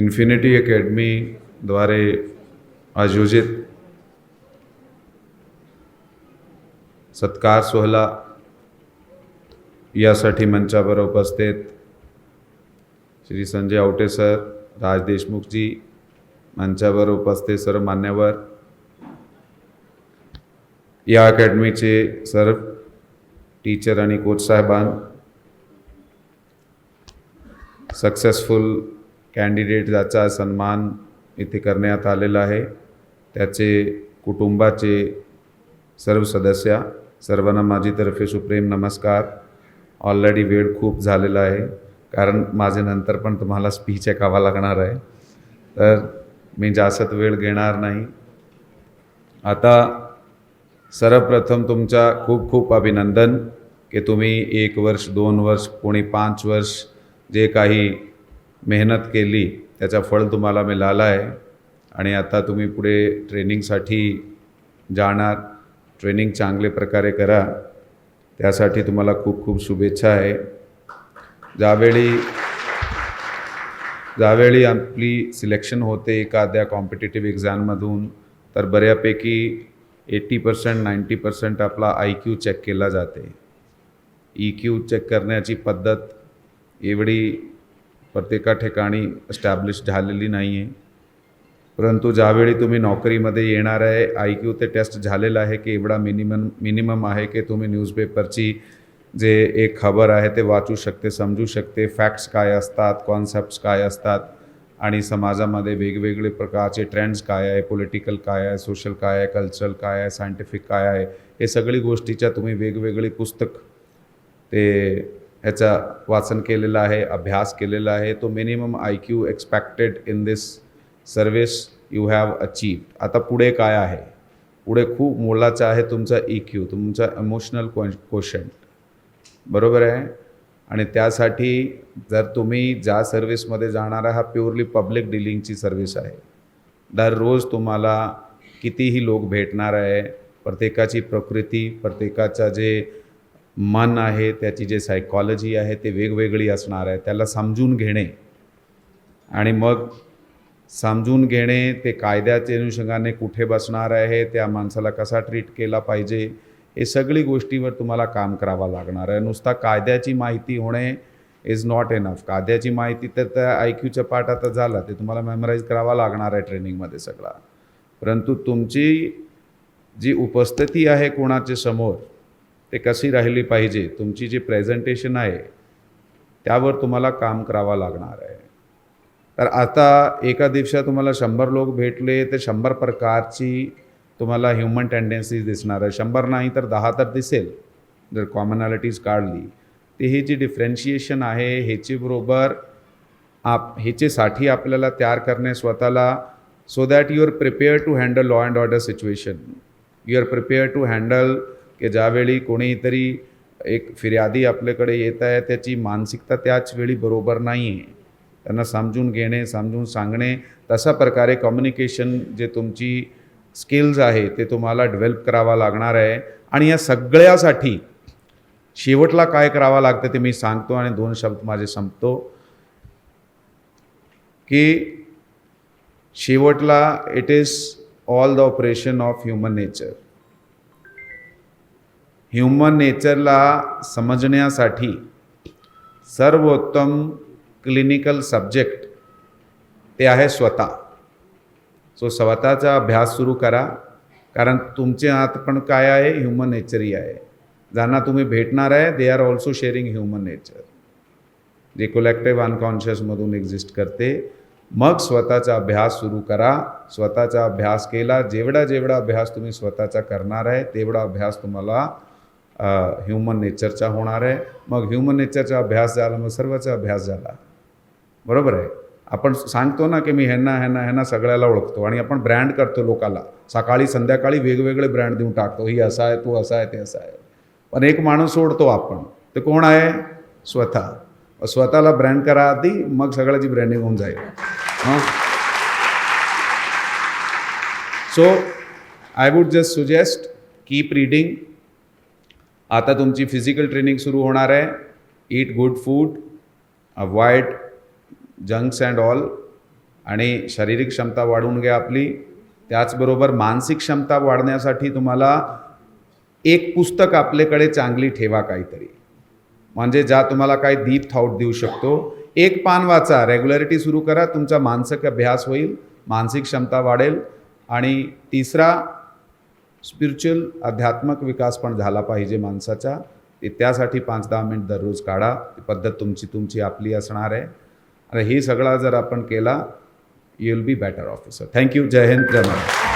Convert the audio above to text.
Infinity अकॅडमीद्वारे आयोजित सत्कार सोहळा यासाठी मंचावर उपस्थित श्री संजय आवटे सर राज देशमुखजी मंचावर उपस्थित सर्व मान्यवर या अकॅडमीचे सर्व टीचर आणि कोच साहेबान सक्सेसफुल कॅन्डिडेट ज्याचा सन्मान इथे करण्यात आलेला आहे त्याचे कुटुंबाचे सर्व सदस्य सर्वांना माझीतर्फे सुप्रेम नमस्कार. ऑलरेडी वेळ खूप झालेला आहे कारण माझे नंतर पण तुम्हाला स्पीच ऐकावा लागणार आहे. तर मी जास्त वेळ घेणार नाही. आता सर्वप्रथम तुमचा खूप खूप अभिनंदन की तुम्ही एक वर्ष दोन वर्ष कोणी पाच वर्ष जे काही मेहनत केली त्याचा फळ तुम्हाला मिळालं आहे आणि आता तुम्ही पुढे ट्रेनिंगसाठी जाणार. ट्रेनिंग चांगले प्रकारे करा. त्यासाठी तुम्हाला खूप खूप शुभेच्छा आहे. ज्यावेळी ज्यावेळी आपली सिलेक्शन होते एखाद्या कॉम्पिटेटिव्ह एक्झाममधून तर बऱ्यापैकी एट्टी पर्सेंट नाईंटी पर्सेंट आपला आय क्यू चेक केला जाते. ई क्यू चेक करण्याची पद्धत एवढी प्रत्येका ठिकाणी स्टॅब्लिश झालेली नाही आहे परंतु ज्यावेळी तुम्ही नोकरीमध्ये येणार आहे आय क्यू ते टेस्ट झालेलं आहे की एवढा मिनिमम मिनिमम आहे की तुम्ही न्यूजपेपरची जे एक खबर आहे ते वाचू शकते समजू शकते. फॅक्ट्स काय असतात कॉन्सेप्ट्स काय असतात आणि समाजामध्ये वेगवेगळे प्रकारचे ट्रेंड्स काय आहे पॉलिटिकल काय आहे सोशल काय आहे कल्चरल काय आहे सायंटिफिक काय आहे हे सगळी गोष्टीच्या तुम्ही वेगवेगळी पुस्तक ते ह्याचा वाचन केलेलं आहे अभ्यास केलेला आहे. तो minimum I Q expected in this service you have achieve आता पुढे काय आहे? पुढे खूप मोलाचं आहे तुमचा ई क्यू तुमचा इमोशनल क्वेश्चन बरोबर आहे? आणि त्यासाठी जर तुम्ही ज्या सर्विसमध्ये जाणार हा प्युअरली पब्लिक डिलिंगची सर्विस आहे. दररोज तुम्हाला कितीही लोक भेटणार आहे प्रत्येकाची प्रकृती प्रत्येकाचा जे मन आहे त्याची जे सायकॉलॉजी आहे ते वेगवेगळी असणार आहे. त्याला समजून घेणे. आणि मग समजून घेणे ते कायद्याच्या अनुषंगाने कुठे बसणार आहे त्या माणसाला कसा ट्रीट केला पाहिजे हे सगळी गोष्टीवर तुम्हाला काम करावं लागणार आहे. नुसता कायद्याची माहिती होणे इज नॉट एनफ कायद्याची माहिती तर त्या आय क्यूच्या पाठ आता झाला ते तुम्हाला मेमराईज करावा लागणार आहे ट्रेनिंगमध्ये सगळा. परंतु तुमची जी उपस्थिती आहे कोणाच्या समोर ते कशी राहिली पाहिजे तुमची जी प्रेझेंटेशन आहे त्यावर तुम्हाला काम करावं लागणार आहे. तर आता एका दिवसात तुम्हाला शंभर लोक भेटले तर शंभर प्रकारची तुम्हाला ह्युमन टेंडन्सीज दिसणार आहे. शंभर नाही तर दहा तर दिसेल जर कॉमनॅलिटीज काढली. ते ही जी डिफरेन्शिएशन आहे ह्याची बरोबर आप ह्याच्यासाठी आपल्याला तयार करणे स्वतःला so that you are prepare to handle law and order situation you are prepare to handle की ज्यावेळी कोणीतरी एक फिर्यादी आपल्याकडे येत आहे त्याची मानसिकता त्याच वेळी बरोबर नाही आहे त्यांना समजून घेणे समजून सांगणे तशा प्रकारे कम्युनिकेशन जे तुमची स्किल्स आहे ते तुम्हाला डेव्हलप करावा लागणार आहे. आणि या सगळ्यासाठी शेवटला काय करावं लागतं ते मी सांगतो आणि दोन शब्द माझे संपतो. की शेवटला it is all the operation of human nature human नेचरला समजण्यासाठी सर्वोत्तम क्लिनिकल सब्जेक्ट ते आहे स्वतः. सो स्वतःचा अभ्यास सुरू करा. कारण तुमचे आत पण काय आहे? ह्युमन नेचरही आहे. ज्यांना तुम्ही भेटणार आहे they are also sharing human nature जे कोलेक्टिव्ह अनकॉन्शियसमधून एक्झिस्ट करते मग स्वतःचा अभ्यास सुरू करा. स्वतःचा अभ्यास केला जेवढा जेवढा अभ्यास तुम्ही स्वतःचा करणार आहे तेवढा अभ्यास तुम्हाला ह्युमन नेचरचा होणार आहे. मग ह्युमन नेचरचा अभ्यास झाला मग सर्वचा अभ्यास झाला. बरोबर आहे? आपण सांगतो ना की मी ह्यांना ह्यांना ह्यांना सगळ्याला ओळखतो आणि आपण ब्रँड करतो लोकाला. सकाळी संध्याकाळी वेगवेगळे ब्रँड देऊन टाकतो. ही असा आहे तो असा आहे ते असा आहे. पण एक माणूस सोडतो आपण. ते कोण आहे? स्वतः. स्वतःला ब्रँड करा आधी मग सगळ्याची ब्रँडिंग होऊन जाईल. हां so I would just suggest keep reading आता तुमची फिजिकल ट्रेनिंग सुरू होणार आहे. Eat good food avoid junks and all आणि शारीरिक क्षमता वाढवून घ्या आपली. त्याचबरोबर मानसिक क्षमता वाढण्यासाठी तुम्हाला एक पुस्तक आपल्याकडे चांगली ठेवा काहीतरी. म्हणजे ज्या तुम्हाला काही डीप थॉट देऊ शकतो. एक पान वाचा रेग्युलरिटी सुरू करा तुमचा मानसिक अभ्यास होईल मानसिक क्षमता वाढेल. आणि तिसरा स्पिरिच्युअल आध्यात्मक विकास पण झाला पाहिजे माणसाचा. ते त्यासाठी पाच दहा मिनिट दररोज काढा. ती पद्धत तुमची तुमची आपली असणार आहे. आणि हे सगळा जर आपण केला you will be better officer thank you जय हिंद. जय महाराष्ट्र.